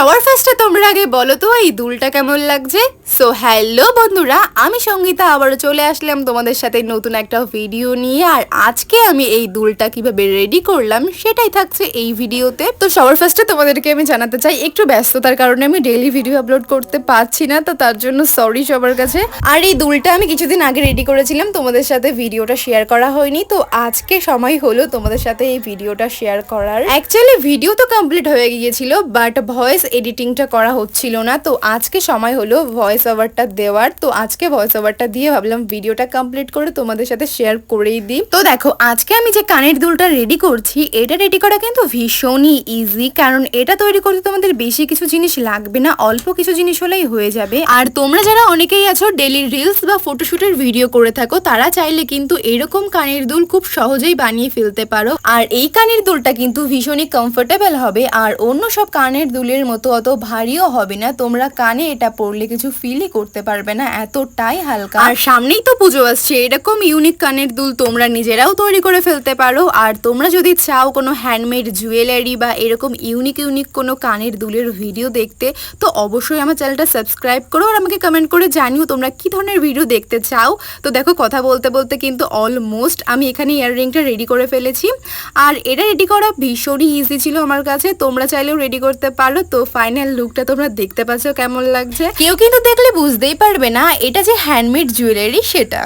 সবার ফার্স্টে তোমরা আগে বলো তো, এই দুলটা কেমন লাগছে? সো হ্যালো বন্ধুরা, আমি সঙ্গীতা, আবারও চলে আসলাম তোমাদের সাথে নতুন একটা ভিডিও নিয়ে। আর আজকে আমি এই দুলটা কীভাবে রেডি করলাম, সেটাই থাকছে এই ভিডিওতে তো সবার ফার্স্টে তোমাদেরকে আমি জানাতে চাই, একটু ব্যস্ততার কারণে আমি ডেইলি ভিডিও আপলোড করতে পারছি না, তো তার জন্য সরি সবার কাছে। আর এই দুলটা আমি কিছুদিন আগে রেডি করেছিলাম, তোমাদের সাথে ভিডিওটা শেয়ার করা হয়নি। তো আজকে সময় হলো তোমাদের সাথে এই ভিডিওটা শেয়ার করার। অ্যাকচুয়ালি ভিডিও তো কমপ্লিট হয়ে গিয়েছিল বাট ভয়েস এডিটিংটা করা হচ্ছিল না। তো আজকে সময় হলো ভয়েস ওভারটা দেওয়ার। তো আজকে ভয়েস ওভারটা দিয়ে ভাবলাম ভিডিওটা কমপ্লিট করে তোমাদের সাথে শেয়ার করেই দিই। তো দেখো, আজকে আমি যে কানের দুলটা রেডি করছি, এটা রেডি করা কিন্তু ভীষণই ইজি কারণ এটা তৈরি করতে তোমাদের বেশি কিছু জিনিস লাগবে না, অল্প কিছু জিনিস হলেই হয়ে যাবে। আর তোমরা যারা অনেকেই আছো ডেলি রিলস বা ফটোশুটের ভিডিও করে থাকো, তারা চাইলে কিন্তু এরকম কানের দুল খুব সহজেই বানিয়ে ফেলতে পারো। আর এই কানের দুলটা কিন্তু ভীষণই কমফোর্টেবল হবে। আর অন্য সব কানের দুলের মতো অত ভারীও হবে না। তোমরা কানে এটা পরলে কিছু ফিলই করতে পারবে না। এতটাই হালকা। আর সামনেই তো পুজো আসছে। এরকম ইউনিক কানের দুল তোমরা নিজেরাও তৈরি করে ফেলতে পারো। আর তোমরা যদি চাও কোনো হ্যান্ডমেড জুয়েলারি বা এরকম ইউনিক ইউনিক কোনো কানের দুলের ভিডিও দেখতে, তো অবশ্যই আমার চ্যানেলটা সাবস্ক্রাইব করো আর আমাকে কমেন্ট করে জানিও তোমরা কি ধরনের ভিডিও দেখতে চাও। তো দেখো, কথা বলতে বলতে কিন্তু অলমোস্ট আমি এখানে ইয়াররিংটা রেডি করে ফেলেছি। আর এটা রেডি করা ভীষণই ইজি ছিল আমার কাছে। তোমরা চাইলেও রেডি করতে পারো। তো ফাইনাল লুকটা তোমরা দেখতে পাচ্ছ কেমন লাগছে। কেউ কিন্তু দেখলে বুঝতেই পারবে না, এটা যে হ্যান্ডমেড জুয়েলারি সেটা।